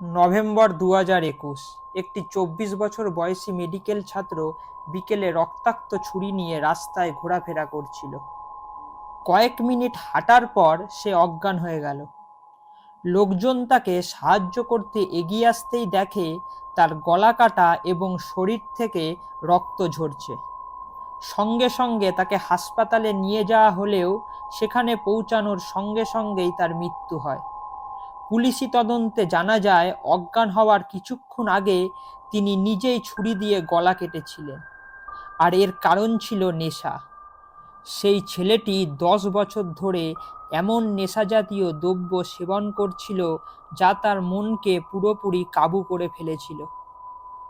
November দু হাজার একুশ। একটি চব্বিশ বছর বয়সী মেডিকেল ছাত্র বিকেলে রক্তাক্ত ছুরি নিয়ে রাস্তায় ঘোরাফেরা করছিল। কয়েক মিনিট হাঁটার পর সে অজ্ঞান হয়ে গেল। লোকজন তাকে সাহায্য করতে এগিয়ে আসতেই দেখে তার গলা কাটা এবং শরীর থেকে রক্ত ঝরছে। সঙ্গে সঙ্গে তাকে হাসপাতালে নিয়ে যাওয়া হলেও সেখানে পৌঁছানোর সঙ্গে সঙ্গেই তার মৃত্যু হয়। পুলিশি তদন্তে জানা যায়, অজ্ঞান হওয়ার কিছুক্ষণ আগে তিনি নিজেই ছুরি দিয়ে গলা কেটেছিলেন। আর এর কারণ ছিল নেশা। সেই ছেলেটি দশ বছর ধরে এমন নেশাজাতীয় দ্রব্য সেবন করছিল যা তার মনকে পুরোপুরি কাবু করে ফেলেছিল।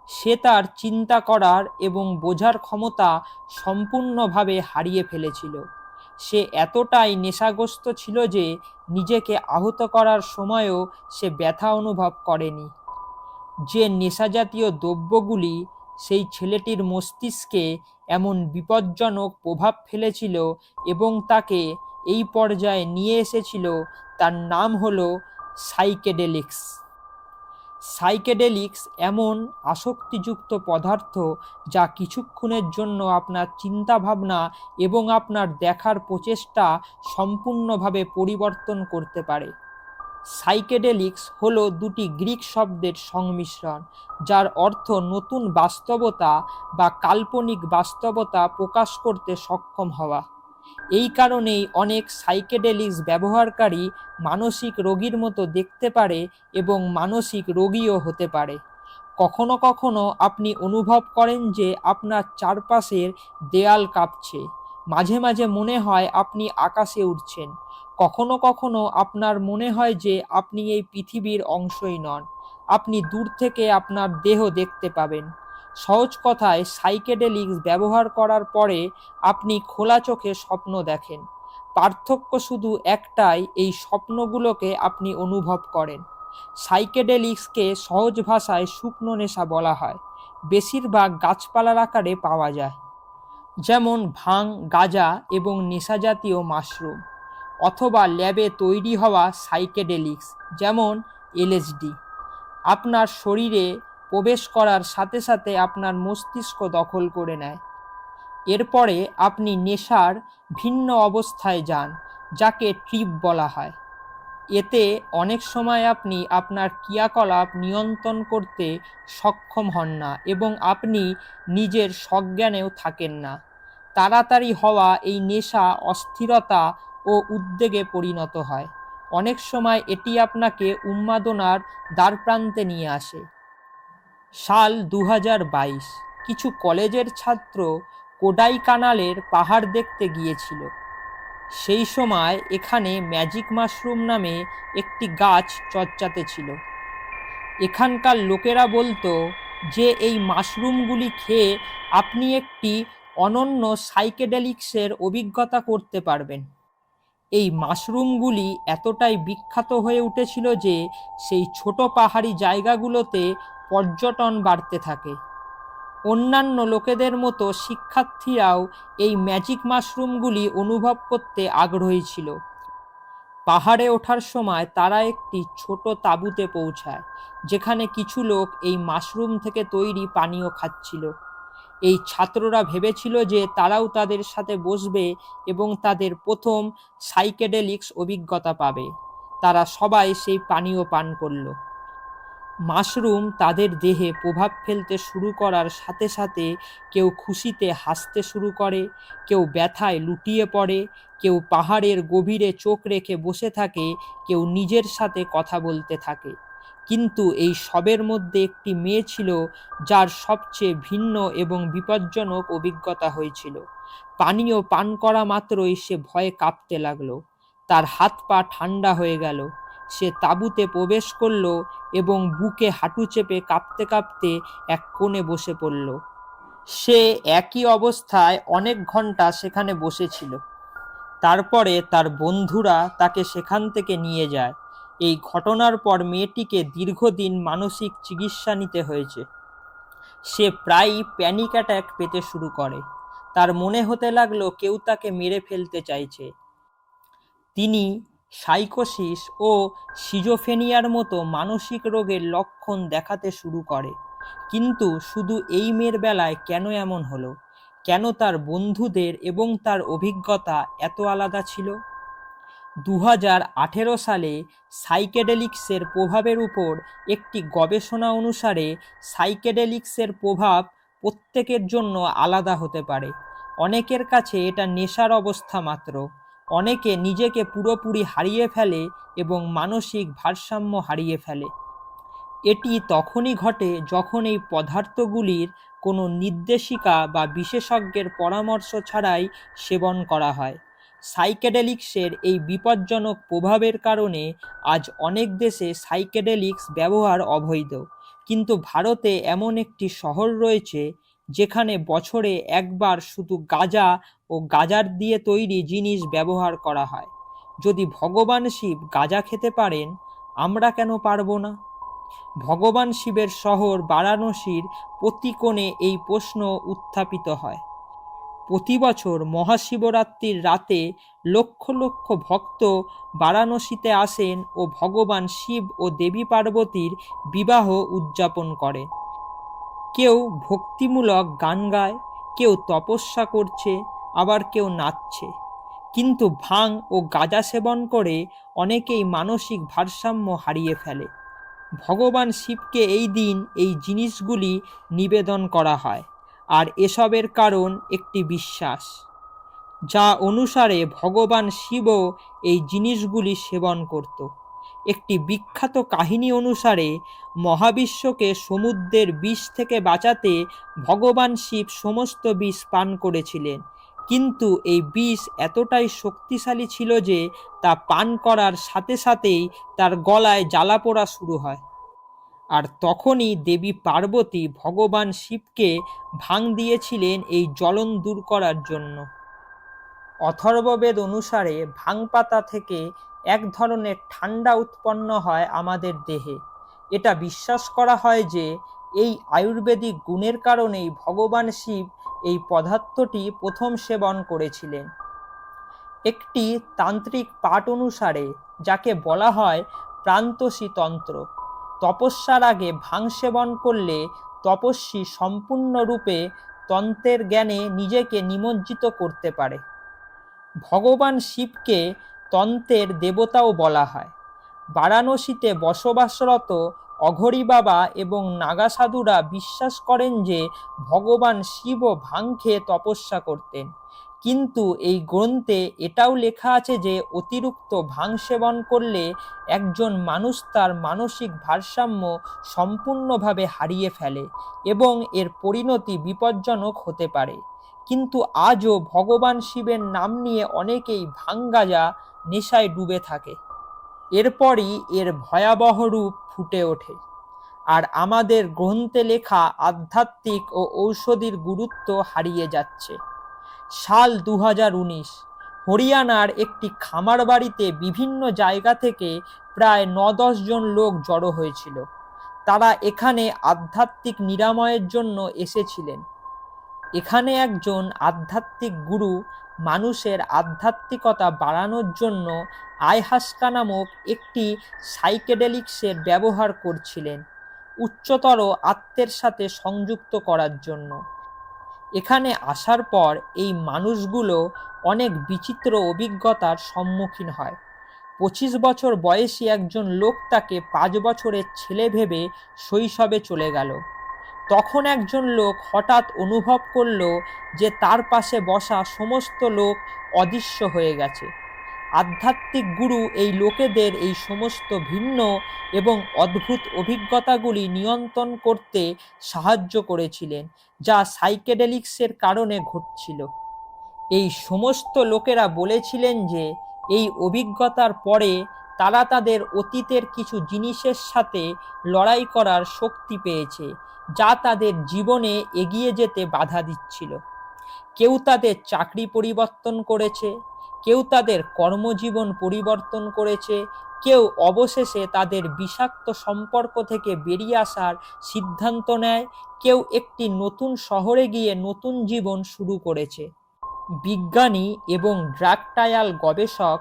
সে তার চিন্তা করার এবং বোঝার ক্ষমতা সম্পূর্ণভাবে হারিয়ে ফেলেছিল। সে এতটাই নেশাগ্রস্ত ছিল যে নিজেকে আহত করার সময়ও সে ব্যথা অনুভব করেনি। যে নেশাজাতীয় দ্রব্যগুলি সেই ছেলেটির মস্তিষ্কে এমন বিপজ্জনক প্রভাব ফেলেছিল এবং তাকে এই পর্যায়ে নিয়ে এসেছিল, তার নাম হলো সাইকেডেলিক্স। সাইকেডেলিক্স এমন আসক্তিযুক্ত পদার্থ যা কিছুক্ষণের জন্য আপনার চিন্তাভাবনা এবং আপনার দেখার প্রচেষ্টা সম্পূর্ণভাবে পরিবর্তন করতে পারে। সাইকেডেলিক্স হলো দুটি গ্রিক শব্দের সংমিশ্রণ, যার অর্থ নতুন বাস্তবতা বা কাল্পনিক বাস্তবতা প্রকাশ করতে সক্ষম হওয়া। এই কারণেই অনেক সাইকেডেলিক্স ব্যবহারকারী মানসিক রোগীর মতো দেখতে পারে এবং মানসিক রোগীও হতে পারে। কখনো কখনো আপনি অনুভব করেন যে আপনার চারপাশের দেয়াল কাঁপছে। মাঝে মাঝে মনে হয় আপনি আকাশে উঠছেন কখনো কখনো আপনার মনে হয় যে আপনি এই পৃথিবীর অংশই নন। আপনি দূর থেকে আপনার দেহ দেখতে পাবেন। সহজ কথায় সাইকেডেলিক্স ব্যবহার করার পরে আপনি খোলা চোখে স্বপ্ন দেখেন। পার্থক্য শুধু একটাই, এই স্বপ্নগুলোকে আপনি অনুভব করেন। সাইকেডেলিক্সকে সহজ ভাষায় শুকনো নেশা বলা হয়। বেশিরভাগ গাছপালার আকারে পাওয়া যায়। যেমন ভাং, গাজা এবং নেশাজাতীয় মাশরুম অথবা ল্যাবে তৈরি হওয়া সাইকেডেলিক্স, যেমন এলএসডি। আপনার শরীরে প্রবেশ করার সাথে সাথে আপনার মস্তিষ্ক দখল করে নেয়। এরপরে আপনি নেশার ভিন্ন অবস্থায় যান, যাকে ট্রিপ বলা হয়। এতে অনেক সময় আপনি আপনার ক্রিয়াকলাপ নিয়ন্ত্রণ করতে সক্ষম হন না এবং আপনি নিজের সজ্ঞানেও থাকেন না। তাড়াতাড়ি হওয়া এই নেশা অস্থিরতা ও উদ্বেগে পরিণত হয়। অনেক সময় এটি আপনাকে উন্মাদনার দ্বারপ্রান্তে নিয়ে আসে। সাল দু কিছু কলেজের ছাত্র কোডাইকানালের পাহাড় দেখতে গিয়েছিল। সেই সময় এখানে ম্যাজিক মাশরুম নামে একটি গাছ চর্চাতে ছিল। এখানকার লোকেরা বলতো যে এই মাশরুমগুলি খেয়ে আপনি একটি অনন্য সাইকেডেলিক্সের অভিজ্ঞতা করতে পারবেন। এই মাশরুমগুলি এতটাই বিখ্যাত হয়ে উঠেছিল যে সেই ছোট পাহাড়ি জায়গাগুলোতে পর্যটন বাড়তে থাকে। অন্যান্য লোকেদের মতো শিক্ষার্থীরাও এই ম্যাজিক মাশরুমগুলি অনুভব করতে আগ্রহী ছিল। পাহাড়ে ওঠার সময় তারা একটি ছোট তাঁবুতে পৌঁছায়, যেখানে কিছু লোক এই মাশরুম থেকে তৈরি পানীয় খাচ্ছিল। এই ছাত্ররা ভেবেছিল যে তারাও তাদের সাথে বসবে এবং তাদের প্রথম সাইকেডেলিক্স অভিজ্ঞতা পাবে। তারা সবাই সেই পানীয় পান করল। মাশরুম তাদের দেহে প্রভাব ফেলতে শুরু করার সাথে সাথে কেউ খুশিতে হাসতে শুরু করে, কেউ ব্যথায় লুটিয়ে পড়ে, কেউ পাহাড়ের গভীরে চোখ রেখে বসে থাকে, কেউ নিজের সাথে কথা বলতে থাকে। কিন্তু এই সবের মধ্যে একটি মেয়ে ছিল যার সবচেয়ে ভিন্ন এবং বিপজ্জনক অভিজ্ঞতা হয়েছিল। পানীয় পান করা মাত্রই সে ভয়ে কাঁপতে লাগল। তার হাত পা ঠান্ডা হয়ে গেল। সে তাঁবুতে প্রবেশ করল এবং বুকে হাঁটু চেপে কাঁপতে কাঁপতে এক কোণে বসে পড়ল। সে একই অবস্থায় অনেক ঘণ্টা সেখানে বসেছিল। তারপরে তার বন্ধুরা তাকে সেখান থেকে নিয়ে যায়। এই ঘটনার পর মেয়েটিকে দীর্ঘদিন মানসিক চিকিৎসা নিতে হয়েছে। সে প্রায়ই প্যানিক অ্যাট্যাক পেতে শুরু করে। তার মনে হতে লাগল কেউ তাকে মেরে ফেলতে চাইছে। তিনি সাইকোসিস ও সিজোফেনিয়ার মতো মানসিক রোগের লক্ষণ দেখাতে শুরু করে। কিন্তু শুধু এই মেয়ের বেলায় কেন এমন হলো? কেন তার বন্ধুদের এবং তার অভিজ্ঞতা এত আলাদা ছিল? দু আঠেরো সালে সাইকেডেলিক্সের প্রভাবের উপর একটি গবেষণা অনুসারে সাইকেডেলিক্সের প্রভাব প্রত্যেকের জন্য আলাদা হতে পারে। অনেকের কাছে এটা নেশার অবস্থা মাত্র। অনেকে নিজেকে পুরোপুরি হারিয়ে ফেলে এবং মানসিক ভারসাম্য হারিয়ে ফেলে। এটি তখনই ঘটে যখন এই পদার্থগুলির কোনো নির্দেশিকা বা বিশেষজ্ঞের পরামর্শ ছাড়াই সেবন করা হয়। সাইকেডেলিক্সের এই বিপজ্জনক প্রভাবের কারণে আজ অনেক দেশে সাইকেডেলিক্স ব্যবহার অবৈধ। কিন্তু ভারতে এমন একটি শহর রয়েছে যেখানে বছরে একবার শুধু গাঁজা ও গাজার দিয়ে তৈরি জিনিস ব্যবহার করা হয়। যদি ভগবান শিব গাঁজা খেতে পারেন, আমরা কেন পারব না? ভগবান শিবের শহর বারাণসীর প্রতি কোণে এই প্রশ্ন উত্থাপিত হয়। প্রতি বছর মহাশিবরাত্রির রাতে লক্ষ লক্ষ ভক্ত বারাণসীতে আসেন ও ভগবান শিব ও দেবী পার্বতীর বিবাহ উদযাপন করে কেউ ভক্তিমূলক গান গায়, কেউ তপস্যা করছে, আবার কেউ নাচছে। কিন্তু ভাং ও গাঁজা সেবন করে অনেকেই মানসিক ভারসাম্য হারিয়ে ফেলে। ভগবান শিবকে এই দিন এই জিনিসগুলি নিবেদন করা হয়, আর এসবের কারণ একটি বিশ্বাস, যা অনুসারে ভগবান শিবও এই জিনিসগুলি সেবন করত। একটি বিখ্যাত কাহিনী অনুসারে মহাবিশ্বকে সমুদ্রের বিষ থেকে বাঁচাতে ভগবান শিব সমস্ত বিষ পান করেছিলেন। কিন্তু এই বিষ এতটাই শক্তিশালী ছিল যে তা পান করার সাথে সাথেই তার গলায় জ্বালা পোড়া শুরু হয়। আর তখনই দেবী পার্বতী ভগবান শিবকে ভাং দিয়েছিলেন এই জ্বলন দূর করার জন্য। অথর্ববেদ অনুসারে ভাং পাতা থেকে এক ধরনের ঠান্ডা উৎপন্ন হয় আমাদের দেহে। এটা বিশ্বাস করা হয় যে, এই আয়ুর্বেদিক গুণের কারণেই ভগবান শিব এই পদার্থটি প্রথম সেবন করেছিলেন। একটি তান্ত্রিক পাঠ অনুসারে, যাকে বলা হয় প্রান্তসী তন্ত্র, তপস্যার আগে ভাং সেবন করলে তপস্বী সম্পূর্ণরূপে তন্ত্রের জ্ঞানে নিজেকে নিমজ্জিত করতে পারে। ভগবান শিবকে তন্ত্রের দেবতাও বলা হয়। বারাণসীতে বসবাসরত অঘরী বাবা এবং নাগা সাধুরা বিশ্বাস করেন যে ভগবান শিব ভাং খেয়ে তপস্যা করতেন। কিন্তু এই গ্রন্থে এটাও লেখা আছে যে অতিরিক্ত ভাং সেবন করলে একজন মানুষ তার মানসিক ভারসাম্য সম্পূর্ণভাবে হারিয়ে ফেলে এবং এর পরিণতি বিপজ্জনক হতে পারে। কিন্তু আজও ভগবান শিবের নাম নিয়ে অনেকেই ভাঙ্গাজা নেশায় ডুবে থাকে। এরপরই এর ভয়াবহ রূপ ফুটে ওঠে আর আমাদের গ্রন্থে লেখা আধ্যাত্মিক ও ঔষধির গুরুত্ব হারিয়ে যাচ্ছে। সাল দু হরিয়ানার একটি খামার বাড়িতে বিভিন্ন জায়গা থেকে প্রায় ন জন লোক জড়ো হয়েছিল। তারা এখানে আধ্যাত্মিক নিরাময়ের জন্য এসেছিলেন। এখানে একজন আধ্যাত্মিক গুরু মানুষের আধ্যাত্মিকতা বাড়ানোর জন্য আইহাস্কা নামক একটি সাইকেডেলিক্সের ব্যবহার করছিলেন উচ্চতর আত্মের সাথে সংযুক্ত করার জন্য। এখানে আসার পর এই মানুষগুলো অনেক বিচিত্র অভিজ্ঞতার সম্মুখীন হয়। পঁচিশ বছর বয়সী একজন লোক তাকে পাঁচ বছরের ছেলে ভেবে শৈশবে চলে গেল। তখন একজন লোক হঠাৎ অনুভব করল যে তার পাশে বসা সমস্ত লোক অদৃশ্য হয়ে গেছে। আধ্যাত্মিক গুরু এই লোকেদের এই সমস্ত ভিন্ন এবং অদ্ভুত অভিজ্ঞতাগুলি নিয়ন্ত্রণ করতে সাহায্য করেছিলেন, যা সাইকেডেলিক্সের কারণে ঘটছিল। এই সমস্ত লোকেরা বলেছিলেন যে এই অভিজ্ঞতার পরে তারা তাদের অতীতের কিছু জিনিসের সাথে লড়াই করার শক্তি পেয়েছে। যা তাদের জীবনে এগিয়ে যেতে বাধা দিচ্ছিল। কেউ তাদের চাকরি পরিবর্তন করেছে, কেউ তাদের কর্মজীবন পরিবর্তন করেছে, কেউ অবশেষে তাদের বিষাক্ত সম্পর্ক থেকে বেরিয়ে আসার সিদ্ধান্ত নেয়, কেউ একটি নতুন শহরে গিয়ে নতুন জীবন শুরু করেছে। বিজ্ঞানী এবং ড্রাগ ট্রায়াল গবেষক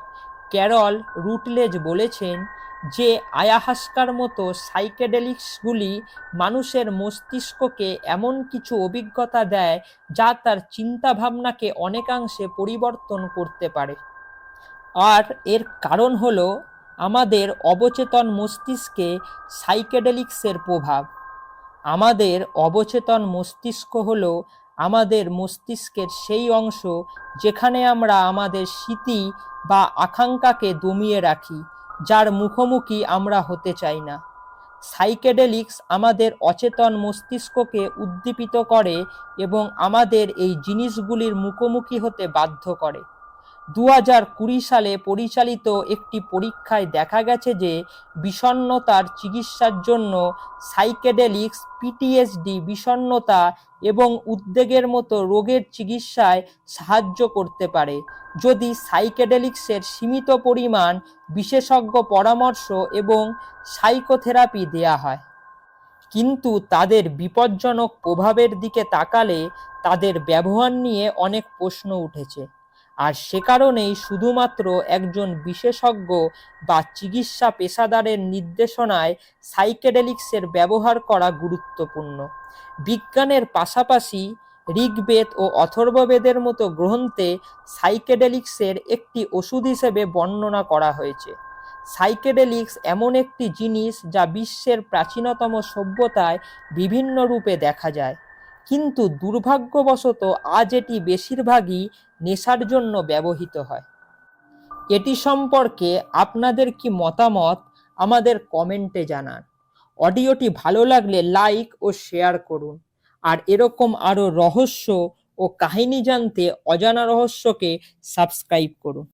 ক্যারল রুটলেজ বলেছেন যে আয়াহাস্কার মতো সাইকেডেলিক্সগুলি মানুষের মস্তিষ্ককে এমন কিছু অভিজ্ঞতা দেয় যা তার চিন্তাভাবনাকে অনেকাংশে পরিবর্তন করতে পারে। আর এর কারণ হলো আমাদের অবচেতন মস্তিষ্কে সাইকেডেলিক্সের প্রভাব। আমাদের অবচেতন মস্তিষ্ক হলো আমাদের মস্তিষ্কের সেই অংশ যেখানে আমরা আমাদের স্মৃতি বা আকাঙ্ক্ষাকে দমিয়ে রাখি। যার মুখোমুখি আমরা হতে চাই না। সাইকেডেলিক্স আমাদের অচেতন মস্তিষ্ককে উদ্দীপিত করে এবং আমাদের এই জিনিসগুলির মুখোমুখি হতে বাধ্য করে। দু হাজার কুড়ি সালে পরিচালিত একটি পরীক্ষায় দেখা গেছে যে বিষণ্ণতার চিকিৎসার জন্য সাইকেডেলিক্স পিটিএসডি বিষণ্ণতা এবং উদ্বেগের মতো রোগের চিকিৎসায় সাহায্য করতে পারে। যদি সাইকেডেলিক্সের সীমিত পরিমাণ বিশেষজ্ঞ পরামর্শ এবং সাইকোথেরাপি দেয়া হয়, কিন্তু তাদের বিপজ্জনক প্রভাবের দিকে তাকালে তাদের ব্যবহার নিয়ে অনেক প্রশ্ন উঠেছে। আর সে কারণেই শুধুমাত্র একজন বিশেষজ্ঞ বা চিকিৎসা পেশাদারের নির্দেশনায় সাইকেডেলিক্সের ব্যবহার করা গুরুত্বপূর্ণ। বিজ্ঞানের পাশাপাশি ঋগ্বেদ ও অথর্ববেদের মতো গ্রন্থে সাইকেডেলিক্সের একটি ওষুধ হিসেবে বর্ণনা করা হয়েছে। সাইকেডেলিক্স এমন একটি জিনিস যা বিশ্বের প্রাচীনতম সভ্যতায় বিভিন্ন রূপে দেখা যায়। কিন্তু দুর্ভাগ্যবশত আজ এটি বেশিরভাগই নেশার জন্য ব্যবহৃত হয়। এটি সম্পর্কে আপনাদের কি মতামত আমাদের কমেন্টে জানান। অডিওটি ভালো লাগলে লাইক ও শেয়ার করুন। আর এরকম আরও রহস্য ও কাহিনী জানতে অজানা রহস্যকে সাবস্ক্রাইব করুন।